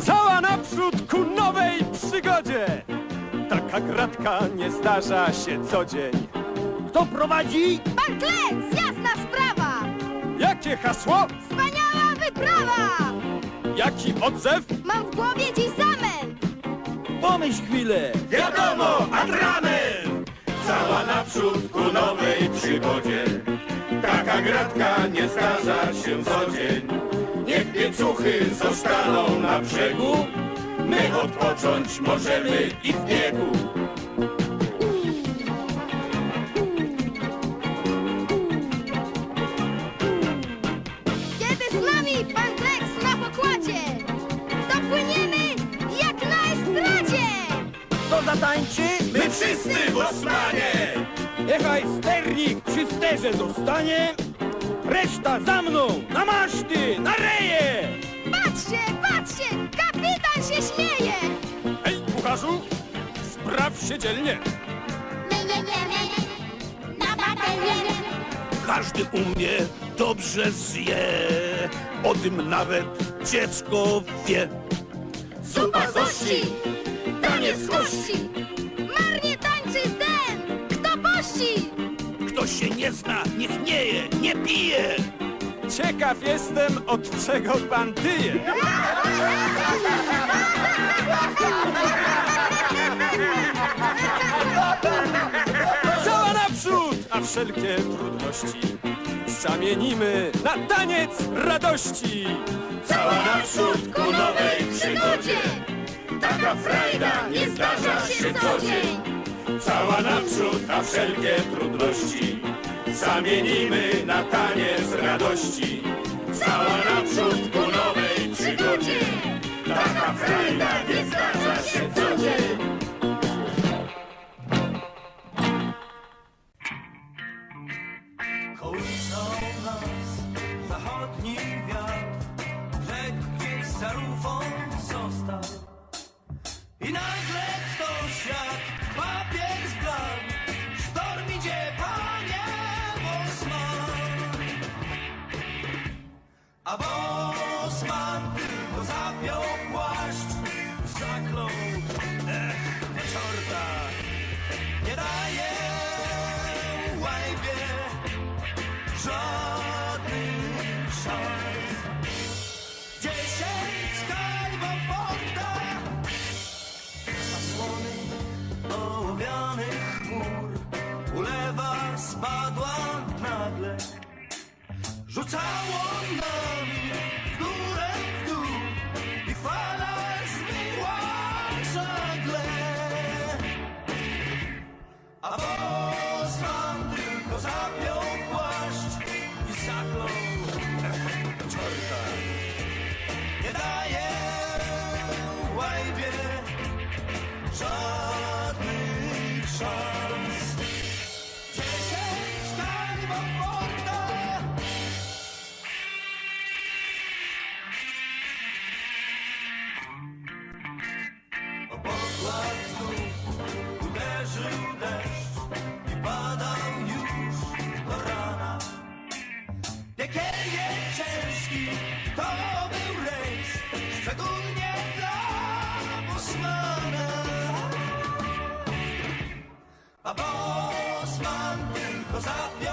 Cała naprzód ku nowej przygodzie! Taka gratka nie zdarza się co dzień. Kto prowadzi? Pan Klec, jasna sprawa! Jakie hasło? Wspaniała wyprawa! Jaki odzew? Mam w głowie dziś zamęt! Pomyśl chwilę. Wiadomo, atrament! Cała naprzód ku nowej przygodzie. Taka gratka nie zdarza się co dzień. Niech piecuchy zostaną na brzegu. My odpocząć możemy i w biegu. Kiedy z nami pan Klec na pokładzie, to płyniemy jak na estradzie! Kto zatańczy? My wszyscy w Osmanie! Niechaj sternik przy sterze zostanie. Reszta za mną, na maszty, na reje! Patrzcie, patrzcie, kapitan się śmieje! Hej, kucharzu, spraw się dzielnie. My jedziemy na! Każdy umie, dobrze zje. O tym nawet dziecko wie. Zupa z ości, taniec z kości! Się nie zna, nie je, nie pije. Ciekaw jestem, od czego pan tyje. Cała naprzód, a wszelkie trudności zamienimy na taniec radości. Cała naprzód ku nowej przygodzie. Taka frajda nie zdarza się co dzień. Cała naprzód, a wszelkie trudności zamienimy na taniec radości. Cała naprzód ku nowej przygodzie. Taka frajda nie zdarza się co. was out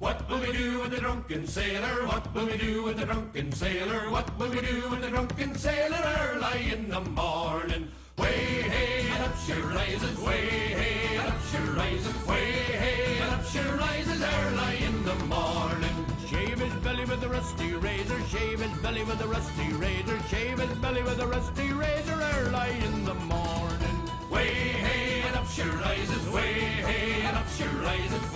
What will we do with the drunken sailor? What will we do with the drunken sailor? What will we do with the drunken sailor early in the morning? Way hey and up she rises, way hey and up she rises, way hey and up she rises early in the morning. Shave his belly with a rusty razor, shave his belly with a rusty razor, shave his belly with a rusty razor early in the morning. Way hey and up she rises, way hey and up she rises,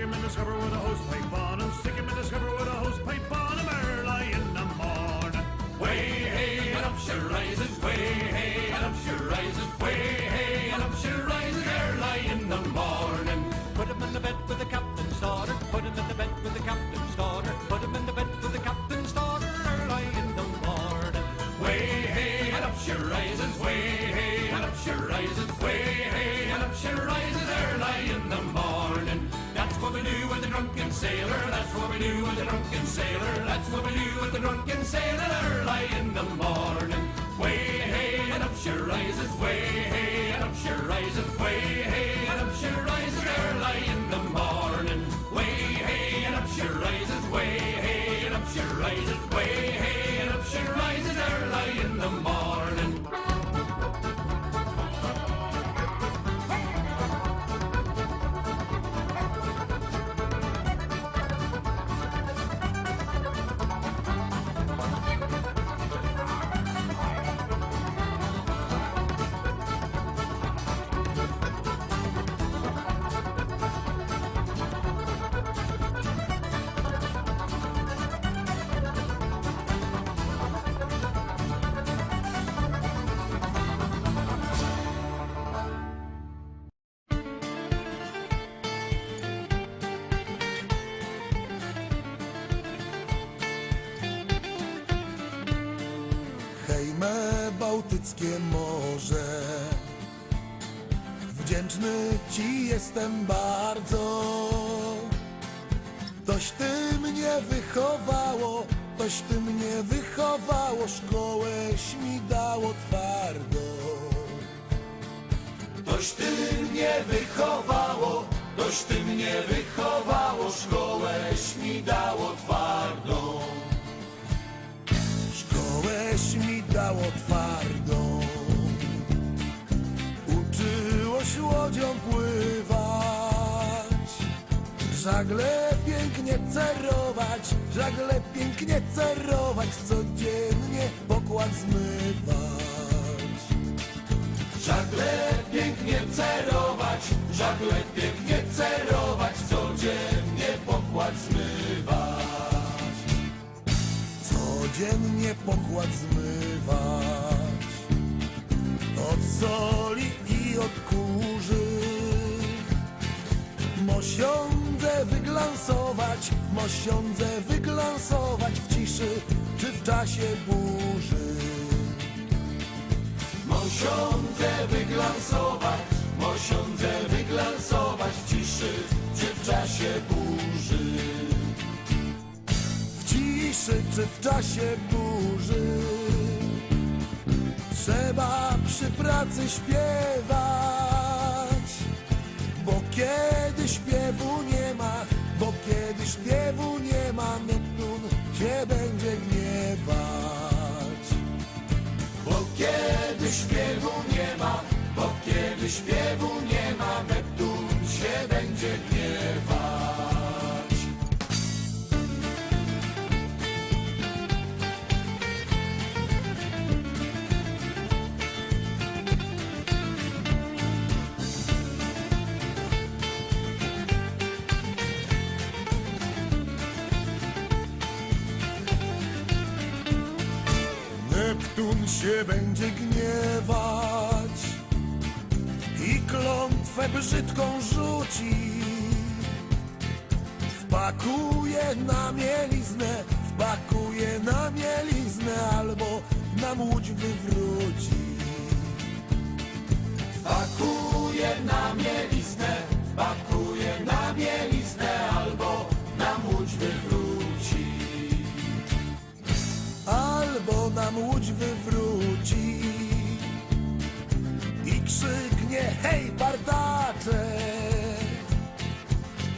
Stick him in the scupper with a hose pipe on him. Stick him in the scupper with a hose pipe on him early in the morning. Way hey and up she rises, way hey and up she rises, way hey and up she rises early in the morning. Put him in the bed with the captain's daughter, put him in the bed with the captain's daughter, put him in the bed with the captain's daughter early in the morning. Way hey and up she rises, way hey and up she rises, way sailor, that's what we do with the drunken sailor, that's what we do with the drunken sailor early in the morning. Way hey and up she rises, way hey and up she rises, way hey and up she rises early in the morning. Way hey and up she rises, way hey and up she rises, Bałtyckie Morze. Wdzięczny Ci jestem bardzo. Toś Ty mnie wychowało Toś Ty mnie wychowało Szkołeś mi dało twardo. Toś Ty mnie wychowało Toś Ty mnie wychowało Żagle pięknie cerować Żagle pięknie cerować Codziennie pokład zmywać. Żagle pięknie cerować Żagle pięknie cerować Codziennie pokład zmywać. Codziennie pokład zmywać. Od soli i od kurzy. Mosiądze wyglansować, mosiądze wyglansować w ciszy czy w czasie burzy. Mosiądze wyglansować, mosiądze wyglansować w ciszy czy w czasie burzy w ciszy czy w czasie burzy. Trzeba przy pracy śpiewać, kiedy śpiewu nie ma, bo kiedy śpiewu nie ma, Neptun się będzie gniewać. Bo kiedy śpiewu nie ma, bo kiedy śpiewu nie ma, Neptun się będzie gniewać. Neptun się będzie gniewać i klątwę brzydką rzuci. Wpakuje na mieliznę, wpakuje na mieliznę albo na łódź wywróci. Wpakuje hej partacze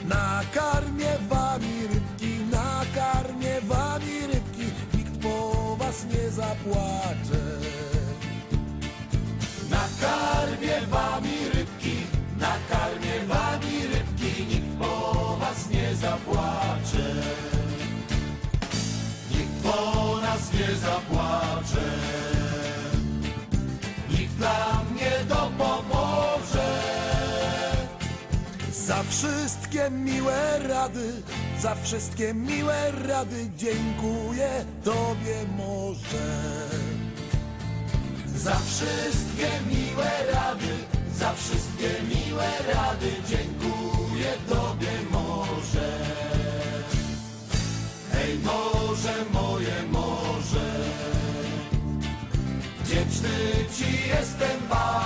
Nakarmię wami rybki, nakarmię wami rybki Nikt po was nie zapłacze. Nakarmię wami wszystkie miłe rady, za wszystkie miłe rady dziękuję Tobie może. Za wszystkie miłe rady, za wszystkie miłe rady dziękuję Tobie może. Hej może, moje może, wdzięczny Ci jestem bardzo.